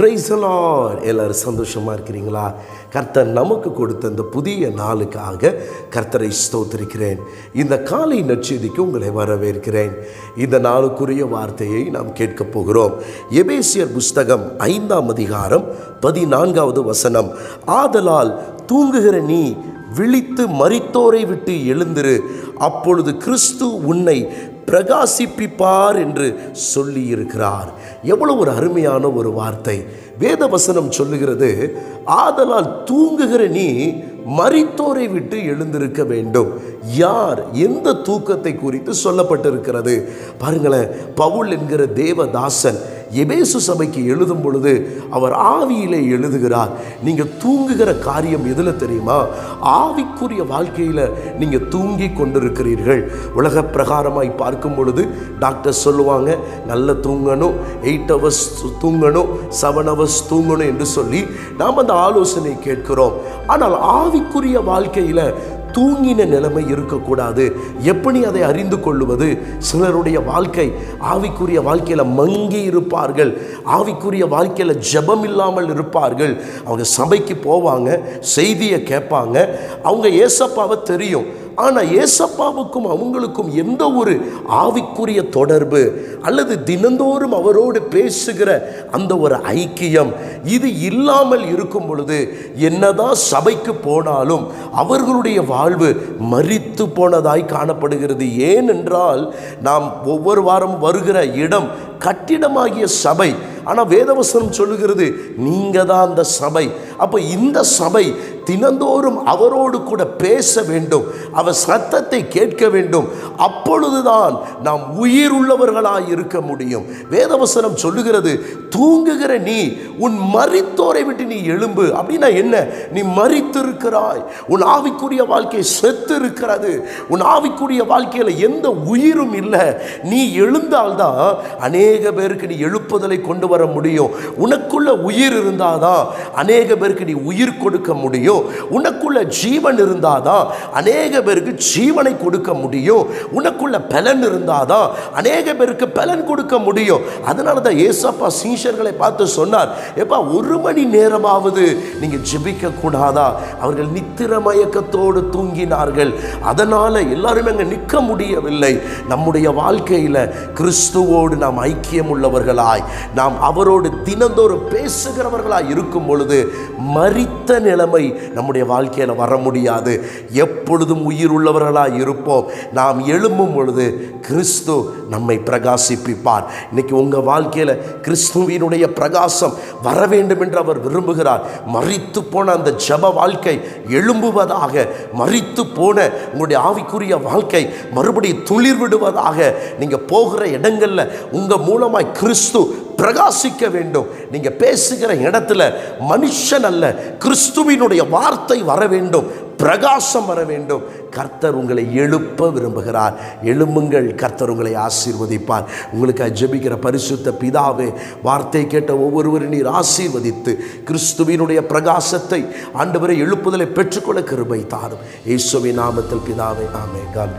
Praise the Lord எல்லாரும் சந்தோஷமாக இருக்கிறீங்களா? கர்த்தர் நமக்கு கொடுத்த இந்த புதிய நாளுக்காக கர்த்தரை ஸ்தோத்திருக்கிறேன். இந்த காலை நச்செய்திக்கு உங்களை வரவேற்கிறேன். இந்த நாளுக்குரிய வார்த்தையை நாம் கேட்கப் போகிறோம். எபேசியர் புஸ்தகம் ஐந்தாம் அதிகாரம் பதினான்காவது வசனம். ஆதலால் தூங்குகிற நீ விழித்து மறித்தோரை விட்டு எழுந்திரு. அப்பொழுது கிறிஸ்து உன்னை பிரகாசிப்பிப்பார் என்று சொல்லியிருக்கிறார். எவ்வளவு ஒரு அருமையான ஒரு வார்த்தை. வேத வசனம் சொல்லுகிறது ஆதலால் தூங்குகிற நீ மறித்தோரை விட்டு எழுந்திருக்க வேண்டும். யார் எந்த தூக்கத்தை குறித்து சொல்லப்பட்டிருக்கிறது? பாருங்களேன் பவுல் என்கிற தேவதாசன் எபேசு சபைக்கு எழுதும் பொழுது அவர் ஆவியிலே எழுதுகிறார் நீங்கள் தூங்குகிற காரியம் எதில் தெரியுமா? ஆவிக்குரிய வாழ்க்கையில் நீங்கள் தூங்கி கொண்டிருக்கிறீர்கள். உலக பிரகாரமாய் பார்க்கும் பொழுது டாக்டர் சொல்லுவாங்க நல்ல தூங்கணும் எயிட் ஹவர்ஸ் தூங்கணும் செவன் ஹவர்ஸ் தூங்கணும் என்று சொல்லி நாம் அந்த ஆலோசனை கேட்கிறோம். ஆனால் ஆவிக்குரிய வாழ்க்கையில் தூங்கின நிலைமை இருக்கக்கூடாது. எப்படி அதை அறிந்து கொள்ளுவது? சிலருடைய வாழ்க்கை ஆவிக்குரிய வாழ்க்கையில் மங்கி இருப்பார்கள். ஆவிக்குரிய வாழ்க்கையில் ஜபம் இல்லாமல் இருப்பார்கள். அவங்க சபைக்கு போவாங்க செய்தியை கேட்பாங்க. அவங்க ஏசப்பாவை தெரியும். ஆனால் ஏசப்பாவுக்கும் அவங்களுக்கும் எந்த ஒரு ஆவிக்குரிய தொடர்பு அல்லது தினந்தோறும் அவரோடு பேசுகிற அந்த ஒரு ஐக்கியம் இது இல்லாமல் இருக்கும் பொழுது என்னதான் சபைக்கு போனாலும் அவர்களுடைய வாழ்வு மறித்து போனதாய் காணப்படுகிறது. ஏனென்றால் நாம் ஒவ்வொரு வாரம் வருகிற இடம் கட்டிடமாகிய சபை. ஆனால் வேதவசனம் சொல்லுகிறது நீங்கள் தான் அந்த சபை. அப்போ இந்த சபை தினந்தோறும் அவரோடு கூட பேச வேண்டும். அவர் சத்தத்தை கேட்க வேண்டும். அப்பொழுதுதான் நாம் உயிர் உள்ளவர்களாய் இருக்க முடியும். வேதவசனம் சொல்லுகிறது தூங்குகிற நீ உன் மறித்தோரை விட்டு நீ எழும்பு. அப்படின்னா என்ன? நீ மறித்திருக்கிறாய் உன் ஆவிக்குரிய வாழ்க்கை செத்து இருக்கிறது உன் ஆவிக்குரிய வாழ்க்கையில் எந்த உயிரும் இல்லை. நீ எழுந்தால்தான் அநேக பேருக்கு நீ எழுப்புதலை கொண்டு வர முடியும். உனக்குள்ள உயிர் இருந்தாதான் அநேக பேருக்கு நீ உயிர் கொடுக்க முடியும். உனக்குள்ள ஜீவன் இருந்தாதான் அநேக பேருக்கு ஜீவனை கொடுக்க முடியும். உனக்குள்ள பலன் இருந்தாதான் அநேக பேருக்கு பலன் கொடுக்க முடியும். அதனால தான் ஏசப்பா சீஷர்களை பார்த்து சொன்னார் எப்பா ஒரு மணி நேரமாவது நீங்க ஜெபிக்க கூடாதா அவர்கள் நித்திர மயக்கத்தோடு தூங்கினார்கள். அதனால எல்லாருமே அங்கே நிற்க முடியவில்லை. நம்முடைய வாழ்க்கையில் கிறிஸ்துவோடு நாம் ஐக்கியம் உள்ளவர்களாய் நாம் அவரோடு தினந்தோறும் பேசுகிறவர்களாய் இருக்கும் பொழுது மறித்த நிலைமை நம்முடைய வாழ்க்கையில் வர முடியாது. எப்பொழுதும் உயிர் உள்ளவர்களாக இருப்போம். நாம் எழும்பும் பொழுது கிறிஸ்து நம்மை பிரகாசிப்பிப்பார். இன்னைக்கு உங்கள் வாழ்க்கையில் கிறிஸ்துவினுடைய பிரகாசம் வர வேண்டும் என்று அவர் விரும்புகிறார். மறித்து போன அந்த ஜப வாழ்க்கை எழும்புவதாக மறித்து போன உங்களுடைய ஆவிக்குரிய வாழ்க்கை மறுபடியும் துளிர் விடுவதாக நீங்கள் போகிற இடங்களில் உங்கள் மூலமாய் கிறிஸ்து பிரகாசிக்க வேண்டும். நீங்க பேசுகிற இடத்துல மனுஷன் அல்ல கிறிஸ்துவினுடைய வார்த்தை வர வேண்டும் பிரகாசம் வர வேண்டும். கர்த்தர் உங்களை எழுப்ப விரும்புகிறார். எழும்புங்கள் கர்த்தர் உங்களை ஆசீர்வதிப்பார். உங்களுக்கு ஜெபிக்கிற பரிசுத்த பிதாவே வார்த்தை கேட்ட ஒவ்வொருவரும் நீர் ஆசீர்வதித்து கிறிஸ்துவினுடைய பிரகாசத்தை ஆண்டவரை எழுப்புதலை பெற்றுக்கொள்ள கிருபை தாரும். இயேசுவின் நாமத்தில் பிதாவே ஆமே கால்